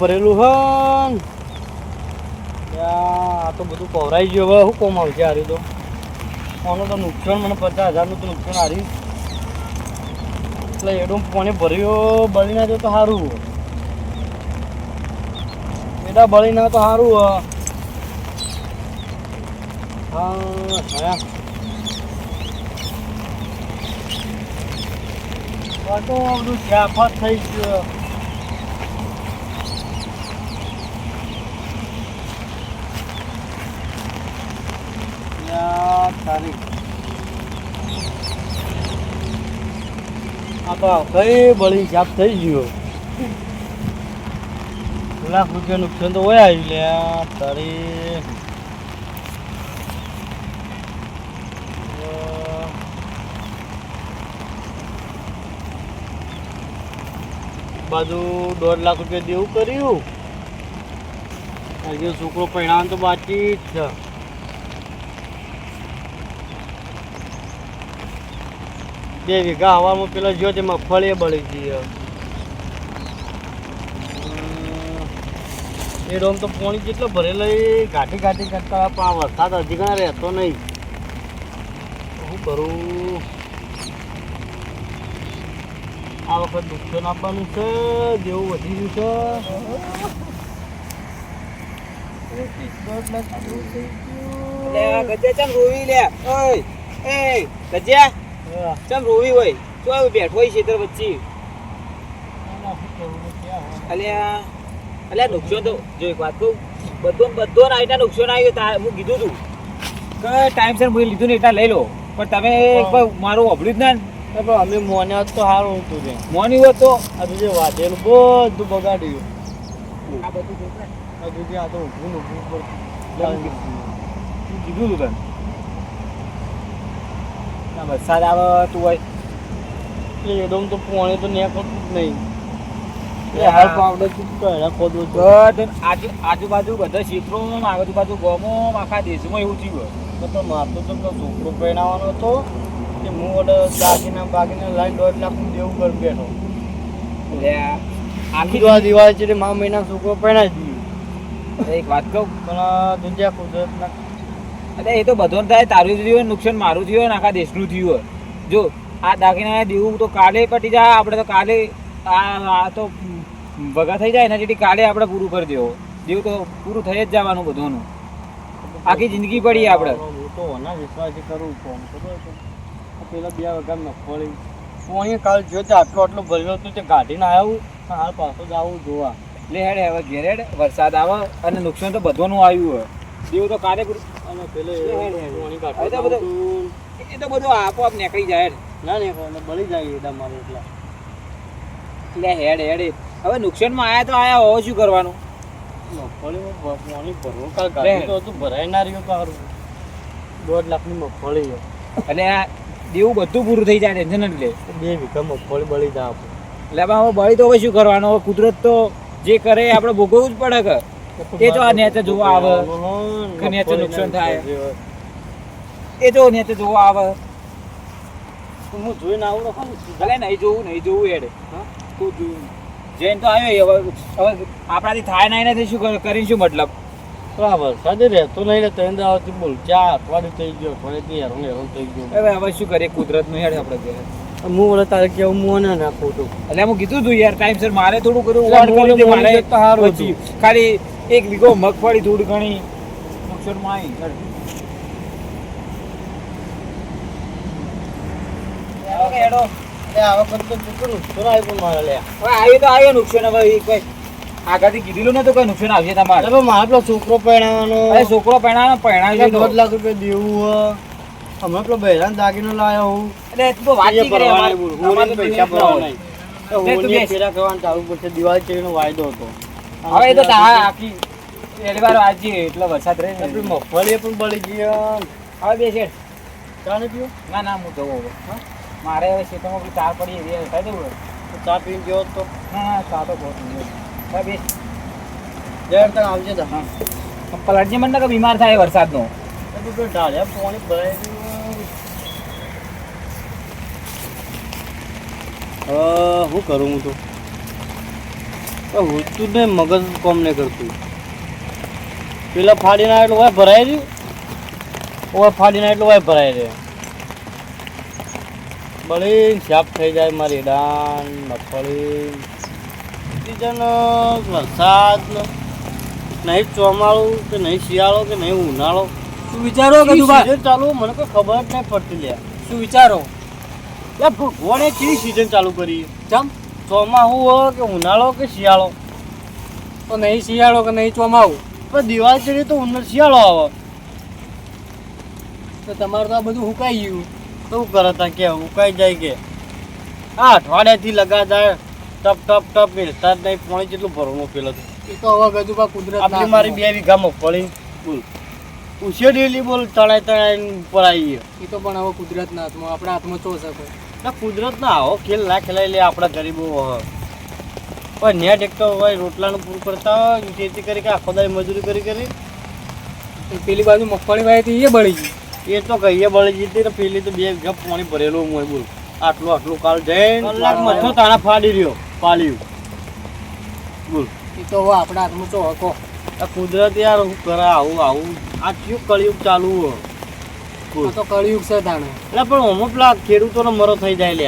ભરેલું હે આ તો બધું પવરાઈ ગયું હવે. શું કોમ આવશે હારી તો આનું તો નુકસાન, મને પચાસ હજારનું તો નુકસાન હારી એટલે એડું પાણી ભર્યો? બળી ના તો સારું એડા બળી ના તો સારું હા હા. બધું જ્યાફત થઈ ગયું. યાર આ તો કઈ બળી જાપ થઈ ગયો. લાખ રૂપિયા નુકસાન તો હોય આવ્યું લે તારી બાજુ દોઢ લાખ રૂપિયા દેવું કર્યું. હજી છોકરો પરિણામ તો બાકી જ છે. બે વીઘા હવામાં પેલા જો તે મગફળી બળી હે. એ ડોમ તો પાણી જેટલો ભરેલો એ ઘાટી ઘાટી કરતા પણ વરસાદ ઘણા રહેતો નહીં. શું કરું આ વખત નુકસાન આપવાનું છે, જેવું વધી ગયું છે. ગજ્યા ચાલ રોવી લે. છે ચમ રોવી હોય. તો આવ્યો બેઠો હોય ખેતર વચ્ચે. અલ્યા અલ્યા નુકસાન તો જો એક વાત કહું બધો ને બધો નાઈટના નુકસાન આવ્યું તા હું કીધું તું. કે ટાઈમસર મેં લીધું ને એટલા લઈ લો. પણ તમે મારું અભળ્યું જ ના પણ અમે મોન્યા તો સારું હતું છે મોની હોત તો? આ તો જે વાટેલું બધું બગાડ્યું. આ બધું. આ તો ઊભું ઊભું કીધું તું તને. વરસાદ આવતું હોય. એટલે એકદમ તો પોણે તો નીકળતું જ નહીં. એ હાલ પાવડે ચૂકતા ખોદવું આજુ આજુબાજુ બધા ક્ષેત્રો આજુબાજુ ગામો આખા દેશમાં એવું થયું. તો મારતો તો છોકરો પહેરાવાનો હતો કે હું ઓડે દાગીના બાગીના લાઈન દોઢ લાખનું દેવું કરી બેઠો એટલે આખી આખી દિવાળી છે મા મહિના છોકરો પહેરાય જ એક વાત કહું પણ દુનિયા કુદરતના એટલે એ તો બધો થાય. તારું થયું હોય નુકસાન મારું થયું હોય ને આખા દેશનું થયું હોય. જો આ દાગીના દેવું તો કાલે પટી જાય આપણે તો કાલે આ તો ભગા થઈ જાય એના જેથી કાલે આપણે પૂરું કરી દેવો. દેવું તો પૂરું થઈ જ જવાનું બધોનું. આખી જિંદગી પડી આપણે. હું તો ઓના વિશ્વાસી કરું ફોન પેલા બે વગર નફોળી હું અહીંયા કાલ જો આટલો આટલો ભરેલો હતો તે કાઢીને આવ્યું હાલ પાછો જ આવું જોવા. લે હેડ હવે ઘેર વરસાદ આવે અને નુકસાન તો બધોનું આવ્યું હોય. દેવું તો કાલે પૂરું અને પેલે એ તો બધું આપોઆપ નીકળી જાય ના ને બળી જાય એડા મારે એટલા. લે હેડ હેડ. હવે નુકસાનમાં આયા તો આયા હોવ શું કરવાનું? મગફળીમાં પ- કાલ ગાડી તો ભરાય ના રહ્યું તો દોઢ લાખની મગફળી છે. અને આ દેવું બધું પૂરું થઈ જાય ટેન્શન જ લે બે વીઘા મગફળી બળી જાય આપણે. એટલે હવે બળી તો હવે શું કરવાનું? હવે કુદરત તો જે કરે આપણે ભોગવવું જ પડે કે. એ તો આ નેચર જોવા આવે. કે નેચર નુકસાન થાય. એ જો નેચર જોવા આવે. હું જોઈને આવું. ભલે નહીં જોવું નહીં જોવું એડે તું જોયું જૈન તો આવ્યો હવે. હવે આપણાથી થાય નહીં નથી શું કર- કરીને શું મતલબ? આ વરસાદે રહેતો નહીં ને ત્રણ આવતી બોલ ચા અઠવાડિયું થઈ ગયો અઠવાડિયેથી હેરાન હેરાન થઈ ગયો. હવે હવે શું કરીએ? કુદરતનું હેડ આપણે ઘેર. હું બોલે તારે કેવું હું ના ના ખોટું. એટલે હું કીધું તું યાર ટાઈમ સર મારે થોડું કર્યું ખાલી એક વીઘો મગફળી થોડી ઘણી નુકસાનમાં આવી હેડો. એટલે આ તો કોઈ આગળથી કીધેલું નતું કોઈ નુકસાન આવશે તમારે? મારે પેલો છોકરો પહેણાવાનો. છોકરો પહેણાનો પહેણાવી દોઢ લાખ રૂપિયા દેવું અમે પેલો બહેરાન દાગીનો લાયો હું એટલે તું વાત નહીં પૈસા ચાલુ પડશે દિવાળી ચડીનો વાયદો હતો. હવે તો આખી પહેલી વાંચી એટલે વરસાદ રહે ને. આપણી મગફળી પણ બળી ગયો હવે બે છે ચાલે પીવું? ના ના હું જવું હવે. મારે હવે ખેતરમાં પેલી તાર પડી એવી ખાઈ દેવું. તો ચા પીને ગયો તો? ના ના ચા તો બહુ ગયો બે જયારે તને આવજે તો. હા. પલટજી મને કે બીમાર થાય વરસાદનો. તો ઢાળિયા પાણી ભરાઈ ગયું હવે કરું હું તો? હું તું ને મગજ કોમ નહીં કરતું. પેલા ફાડીના એટલું હોય ભરાય રહ્યું? હોય ફાડીના એટલું હોય ભરાય રહ્યું. બળી શાપ થઈ જાય મારી ડાન મગફળી. સિઝન વરસાદ નહીં ચોમાળું કે નહીં શિયાળો કે નહીં ઉનાળો. શું વિચારો સીઝન ચાલુ? મને કોઈ ખબર જ નહીં પડતી લે શું વિચારો? યાર ભગવાને કેવી સીઝન ચાલુ કરી? જમ ચોમાસું હોય કે ઉનાળો કે શિયાળો. તો નહીં શિયાળો કે નહીં ચોમાવું પણ દિવાળી ચડી તો ઉનાળો શિયાળો આવે. તો તમારું તો આ બધું હુકાઈ ગયું. તો શું કરે તા કે હુકાઈ જાય કે? આ અઠવાડિયાથી લગા જાય ટપ ટપ ટપ મિલતા જ નહીં પાણી જેટલું ભરવાનું પેલો તો. એ તો હવે ગજુભા કુદરત આપણી મારી બે વીઘા મગફળી. બોલ. ઉછેડેલી બોલ તણાઈ તણાઈ ઉપર આવી એ તો પણ હવે કુદરતના હાથમાં આપણા હાથમાં ચો શકો ના કુદરત ના આવો ખેલ ના ખેલાઈ લે આપણા ગરીબો હોય પણ નેટ એક તો હોય રોટલાનું પૂરું કરતા હોય જેથી કરી કે આખો દાય મજૂરી કરી કરી. પેલી બાજુ મગફળી વાય એ બળી ગઈ. એ તો કહીએ બળી ગઈ હતી પેલી તો બે ગપ પાણી ભરેલું હોય બોલ. આટલું આટલું કાલ જઈને કલાક મથો તાણા ફાડી રહ્યો પાલ્યું બોલ. એ તો હવે આપણા હાથમાં તો હકો આ કુદરત યાર હું કરે આવું આવું. આ કયું કળિયુગ ચાલુ હોય બોલ તો કળિયુગ છે તાણે. એટલે પણ હમણાં પેલા ખેડૂતોનો મરો થઈ જાય લે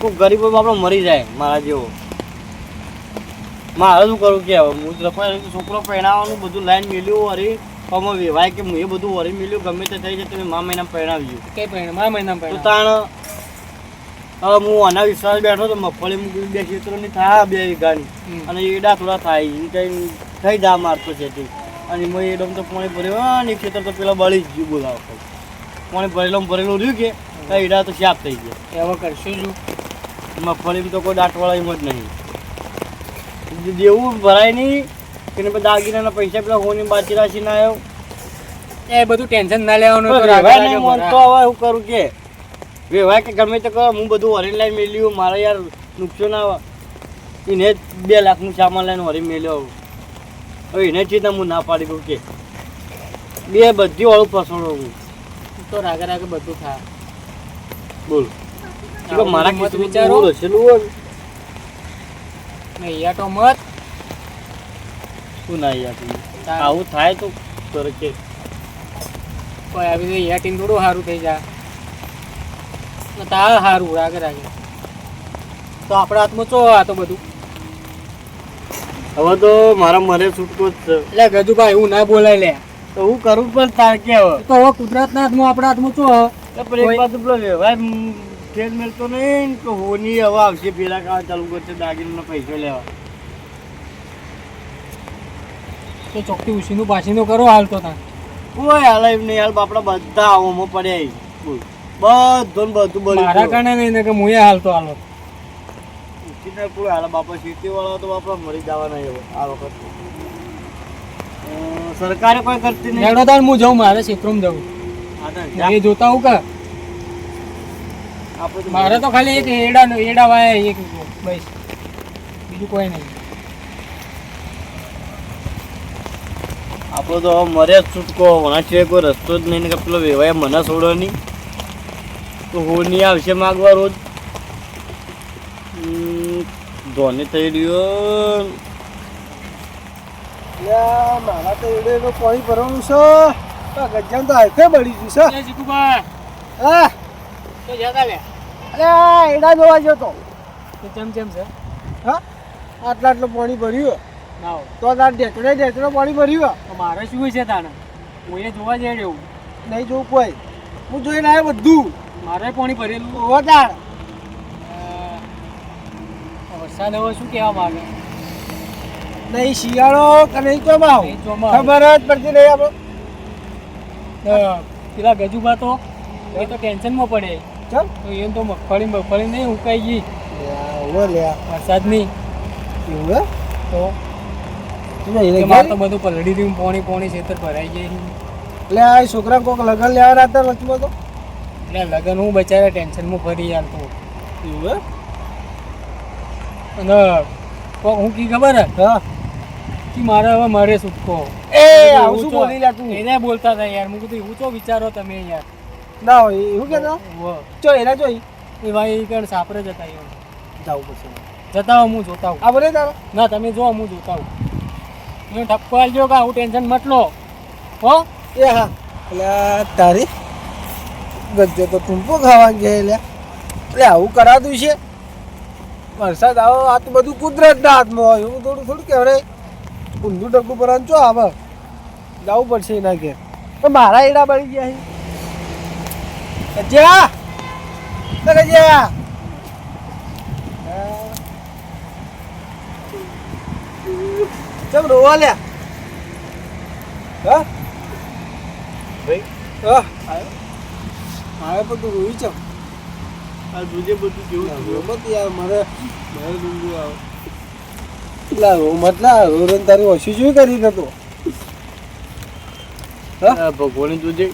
કોઈ ગરીબો આપણો મરી જાય મારા જેવો. મારે શું કરું કે હવે? હું રફાઈ છોકરો પહેણાવવાનું બધું લાઈન મેલ્યું વરી અમે વેવાય કે એ બધું વરી મેલ્યું ગમે તે થઈ જાય તમે મા મહિના પહેણાવ્યું કઈ પહેણ મા મહિના પહેણ તાણ હવે હું આના વિશ્વાસ બેઠો તો મગફળી મૂકી બે ખેતરોની થાય બે વીઘાની. અને એડા થોડા થાય એ કઈ થઈ જા મારતો છે અને મેં એડમ તો પાણી ભર્યો ને ખેતર તો પેલા બળી જ ગયું બોલાવો. પાણી ભરેલું ભરેલું રહ્યું કે ઈડા એડા તો શાપ થઈ ગયા. એવા કરશું શું? મગફળી તો કોઈ દાંટવાળા એમ જ નહીં. જેવું ભરાય નહીં કે ને પછી દાગીનાના પૈસા પેલા હોની બાચી રાખી ના આવ્યો એ બધું ટેન્શન ના લેવાનું તો હવે હું કરું કે વેવાય કે ગમે તે કરો હું બધું હરીને લાઈન મેલ્યું મારે યાર નુકસાન આવે. એને બે લાખનું સામાન લઈને હરી મેલ્યો. હવે એને ચીજ હું ના પાડી દઉં કે બે બધી વાળું ફસોડો હું. તો રાગે રાગે બધું થાય બોલ. મારા મત વિચારો. રસેલું હોય ને. ને યા તો મત. શું ના યાર તું? આવું થાય તો કરે કે. કોઈ આવી જાય યા ટીમ થોડું સારું થઈ જાય. તાર સારું રાગે રાગે. તો આપણા હાથમાં ચો આ તો બધું. હવે તો મારા મને છૂટકો જ છે. એટલે ગજુભાઈ એવું ના બોલાય લે. તો હું કરું પણ તાર કે હવે? તો હવે કુદરતના હાથમાં આપણા હાથમાં શું હવે? એક બાજુ પેલો વ્યવહાર ખેલ મેળતો નહીં તો હોની હવે આવશે પેલા કામ ચાલુ કરશે દાગીના પૈસા લેવા. તો ચોખ્ખી ઉછીનું પાછીનું કરો હાલ તો તાં કોઈ હાલ એમ નહીં હાલ બાપડા બધા આવવામાં પડ્યા બધું બધું મારા કારણે નહીં ને કે હું હાલ તો હાલો. સીધા કોઈ હાલ બાપા સિટી વાળા તો બાપા મરી જવાના એવો આ વખત. સરકારે કોઈ કરતી નહીં? હેડો હું જાઉં મારે ક્ષેત્રમાં જવું. તો. એ જોતા હું કે? મારે તો ખાલી એક એડા એડા વાય એક બસ. બીજું કોઈ નહીં. આપણો તો મરે છૂટકો હોના સિવાય કોઈ રસ્તો જ નહીં ને કે પેલો વેવાય મને છોડો નહીં તો હોની આવશે માગવા રોજ? ધોની થઈ રહ્યો. મારા તો એડે ભરવાનું છે. ગજામ તો હાથે બળી ગયું છે. જીતુભાઈ. હા? તો જતા લે. અરે એડા જોવા ગયો તો. ચમ ચમ છે? હા? આટલા આટલું પાણી ભર્યું ના તો તાર ઢેકડે ઢેકડે પાણી ભર્યું મારે શું છે તાણે? હું એ જોવા જઈ રહ્યો નહીં જોવું કોઈ. હું જોઈને આવ્યો બધું. મારે પાણી ભરેલું. હોવા તાર વરસાદ હવે શું કહેવા માંગે? નહીં શિયાળો કે નહીં ચોમાવ. ખબર જ પડતી નહીં આપણે. પેલા ગજુબા તો એ તો ટેન્શનમાં પડે. ચમ? તો એમ તો મગફળી મગફળી નહીં ઉકાઈ ગઈ. વરસાદની. એવું? તો તું બધું પલડી રહ્યું પોણી પોણી ખેતર ભરાઈ ગઈ. એટલે આ છોકરા કોક લગન લેવા હતા વચમાં તો? એટલે લગન હું બચારા ટેન્શનમાં ફરી યાર તો. એવું? અને હું કી ખબર હે? હા. કે મારે હવે મારે છૂટકો એ આવું શું બોલી લા તું? એને બોલતા હતા યાર. મેં કીધું એવું તો વિચારો તમે યાર. ના હોય એવું કેતો. ચો એના જોઈ એ ભાઈ કણ સાપરે જતા એવું જાવું પછી જતા હું જોતા આવું આ બોલે તારો? ના તમે જો હું જોતા હું હું ઠપકો આલજો કે આવું ટેન્શન મતલો હો? એ હા. એટલે તારી ગજ્જો તો ટૂંપો ખાવા ગયા એટલે એટલે આવું કરાતું છે. વરસાદ આવો આ તો બધું કુદરતના હાથમાં હોય. એવું થોડું થોડું કહેવાય ઊંધું ડગલું પર ચો આવે? જવું પડશે એના ઘેર. તો મારા એડા બળી ગયા છે. ગજ્યા! તને ગજ્યા! ચમ રોવા લ્યા? હા? ભાઈ? હા. આવ્યો આવ્યો પણ તું રોઈ ચમ. આ જોજે બધું જેવું રોમત યાર મારે મારે ડુંગુ આવ. એટલા રોમત ના રોરન તારી ઓછી શું કરી નતો ભગવાન જોજે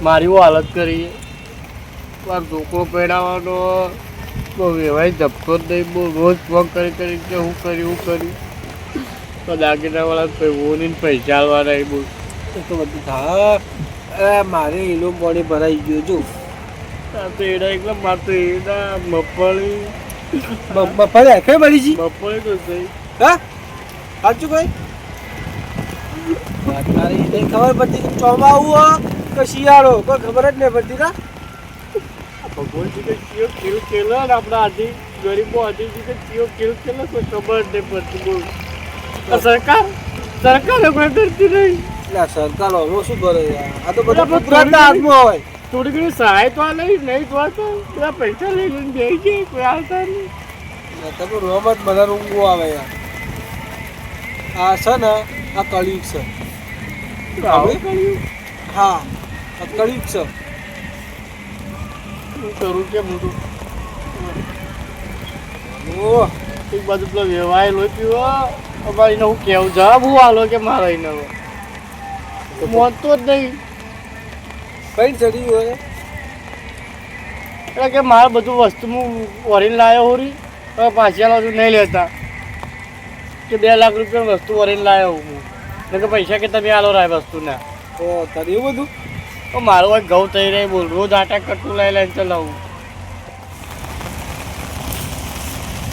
મારી હાલત કરી મારો છોકરો પહેરાવાનો બહુ વેવાય ધપકો જ નહીં બહુ રોજ ફોન કરી કરી કે હું કર્યું હું કર્યું તો દાગીનાવાળા ભાઈઓની પૈસા આવવાના એ બહુ. તો બધું હા મારે એનો બોડી ભરાઈ ગયો જો. તો એડા એકલા માર તો એડા મગફળી મફળે કઈ મળી જી? મફળી તો સહી હા? સાચું કઈ તારે નહીં ખબર પડતી કે ચોમાવું કે શિયાળો? કોઈ ખબર જ નહીં પડતી ના ભગવાનજી કે ચિયો કિલ કેલો ને આપણા આથી ગરીબો આથી કે ચિયો કિલ કેલો કોઈ ખબર જ નહીં પડતી બોલ. સરકાર? સરકાર કોઈ કરતી નહીં. આ સરકાર હવે શું કરે યાર? આ તો બધા કુદરતના હાથમાં હોય. થોડી ઘણી સહાય તો આ લઈ નહીં તો તો બધા પૈસા લઈ લઈને જઈ જાય કોઈ આવતા નહીં. તમે રોમત બધા ઊંઘો આવે યાર. આ છે ને આ કળિયુગ છે. હા આ કળિયુગ છે. હું કરું કે મોટું ઓહ. એક બાજુ પેલો વ્યવહાર લો પીવો અમારે એને હું કેવું જવાબ હું આલો કે મારા એને હવે મોનતો જ નહીં. કઈ ચડી ગયો એટલે કે મારે બધું વસ્તુ હું વરીને લાવ્યો હોરી હવે પાછી છું નહીં લેતા. કે બે લાખ રૂપિયા વસ્તુ વરીને લાવ્યો હું. ને કે પૈસા કે તમે આલો રાય વસ્તુના. તો તરી બધું? તો મારો હોય ઘઉં થઈ રહી બોલ રોજ આટા કટું લઈ લઈને ચલાવું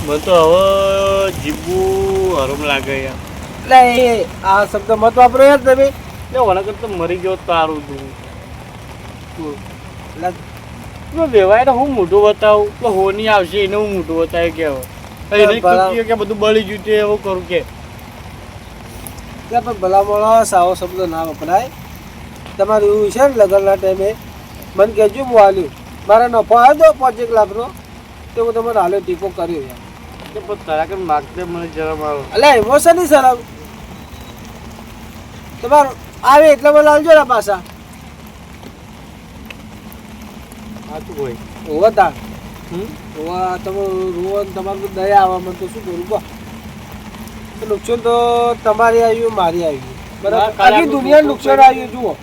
મને તો હવે જીવવું હરમ લાગે યાર. એટલે આ શબ્દ મત વાપરો યાર તમે. એટલે ઓલા તો મરી ગયો તો સારું તું એટલે તો વેવાય હું મોઢું બતાવું? તો હોની આવશે એને હું મોટું બતાવે કે હવે. એને કે બધું બળી ગયું તે એવું કરું કે. પણ ભલા માણસ સાવો શબ્દ ના વપરાય. તમારે એવું છે ને લગ્નના ટાઈમે? મને કહેજો હું હાલ્યું. મારા નફો આવ્યો તો પાંચ એક લાખનો તો હું તમારે હાલ્યો ટીપો કર્યો યાર. તારા કે માગતે મને જરા મારો. એટલે ઇમોશન નહીં સર તમારો આવે એટલે બધા લાવજો ને પાછા. સાચું હોય. હોવા તા હમ? હોવા તમે રોવા તમારું દયા મને તો શું કરું કહો નુકસાન તો તમારે આવ્યું મારી આવ્યું. બરાબર? આખી દુનિયાનું દુનિયા નુકસાન આવ્યું જુઓ.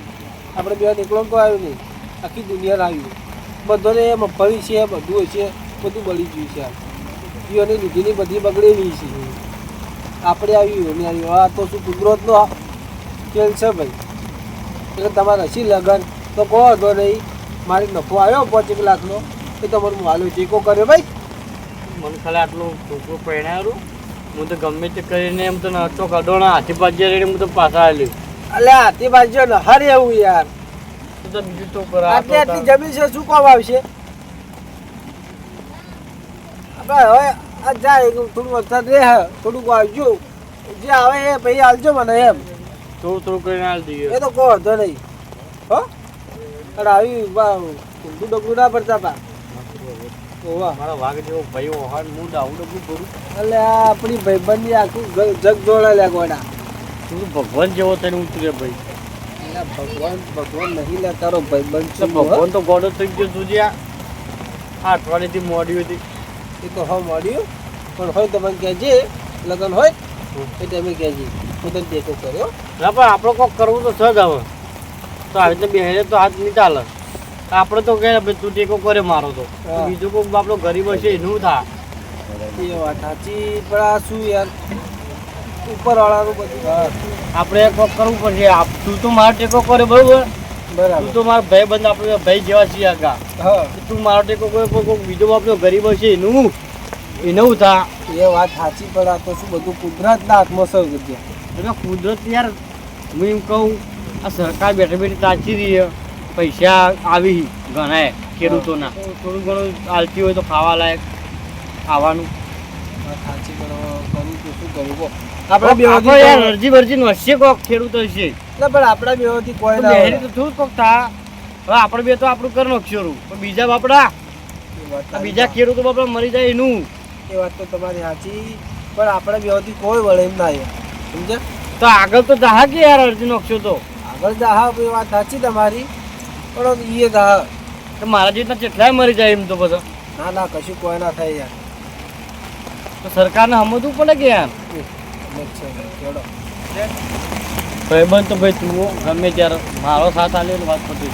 આપણે બે નીકળો તો આવ્યું નહીં. આખી દુનિયા આવ્યું. બધાને મગફળી છે બધું છે બધું બળી ગયું છે. જીઓની લીધીની બધી બગડેલી છે. આપણે આવ્યું ને આવ્યું. આ તો શું કુદરતનો ખેલ છે ભાઈ? એટલે તમારે હશી લગન? તો કહો તો નહીં. મારી નફો આવ્યો પાંચ એક લાખનો એ તમારું હું હાલો ટેકો કર્યો ભાઈ. મને ખાલી આટલું છોકરું પહેણાયું હું તો ગમે તે કરીને એમ તો નાસ્તો કાઢો ને હાથી બાજ્યા રેડી હું તો પાછા આવ્યું અલે હાથી બાજ્યો ને હર એવું યાર. તો બીજું તો આટલી આટલી જમીન છે શું કામ આવશે? આપણે હવે આ જાય થોડું વરસાદ રહે થોડુંક આવજો. જે આવે એ પછી હાલજો મને એમ. થોડું થોડું કરીને હાલ દઈએ. એ તો કહો વાંધો નહીં. હો? અરે આવી ઊંધું ડગલું ના પડતા પા. ઓવા મારા વાઘ જેવો ભાઈ હોવાન હું ડાઉન ડબલું કરું એટલે આપણી ભાઈબંધની આખું જગ જોડે લે ગોડા તું ભગવાન જેવો તને ઉતરે ભાઈ? ભગવાન ભગવાન નહીં લે તારો ભાઈબંધ છું ભગવાન તો ગોડો થઈ ગયો તું આ અઠવાડિયેથી મોડી હતી. એ તો હા મળ્યું પણ હોય તો મને કહેજે લગ્ન હોય એ તમે કહેજે. હું તને દેખો કર્યો. ના પણ આપણે કોક કરવું તો છે જ હવે તો આવી રીતે બેહે તો હાથ નહીં ચાલે. આપણે તો કે ભાઈ તું ટેકો કરે મારો તો. બીજું કોઈ આપણો ગરીબ હશે એનું થા. એ વાત સાચી પણ આ શું યાર? ઉપરવાળાનું બધું. આપણે કોક કરવું પડશે. તું તો મારો ટેકો કરે બરોબર? બરાબર. તો મારો ભાઈ બંધ આપણે ભાઈ જેવા છીએ આગા. હા. તું મારો ટેકો કોઈ કોઈ બીજો આપણો ગરીબ હશે એનું એનું થા. એ વાત સાચી પણ આ તો શું બધું કુદરતના હાથમાં સૌ એટલે કુદરત યાર હું એમ કહું આ સરકાર બેઠી બેઠી તાચી રહી પૈસા આવી ઘણા ખેડૂતોના. થોડું ઘણું આલતી હોય તો ખાવા લાયક આવવાનું વાત સાચી કરું તો શું કરું કહો આપણે યાર અરજી વરજી નો હશે કોક ખેડૂતો હશે. ના પણ આપણા બેમાંથી કોઈ તો ના બેહરી તો થોડું કોક થા હવે આપણે બે તો આપણું કરી નાખશું પણ બીજા બાપડા બીજા ખેડૂતો બાપડા મરી જાય એનું. એ વાત તો તમારી સાચી. પણ આપણા બેમાંથી કોઈ વળે એમ ના સમજે તો આગળ તો જાહા કે યાર અરજી નાખશો તો. આગળ જા એ વાત સાચી તમારી પણ એ દાહ. તો મારા જેટલા કેટલાય મરી જાય એમ તો બધા. ના ના કશું કોઈ ના થાય યાર. તો સરકારને સમજવું પડે કે યાર? ભાઈબંધ તો ભાઈ તું ગમે ત્યારે મારો સાથ આલે વાત કરતી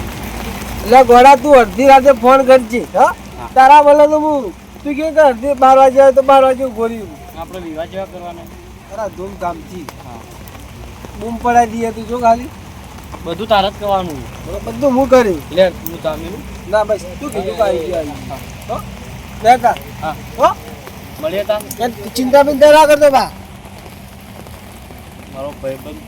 એટલે ગોળા તું અડધી રાતે ફોન કરજે હા? તારા બોલે તો હું તું કે અડધી બાર વાગે આવે તો બાર વાગે ગોળી આપણે વિવાહ જેવા કરવાના. ધૂમધામથી. હા. બૂમ પડાવી દઈએ તું જો ખાલી. બધું તારે જ કરવાનું બધું હું કરી. લે હું તામીનું ના બસ તું કીધું કે આવી ગયા આવી લે કા હા. હો? મળીએ તાર ચિંતા બિંતા ના કરતો બા. મારો ભાઈબંધ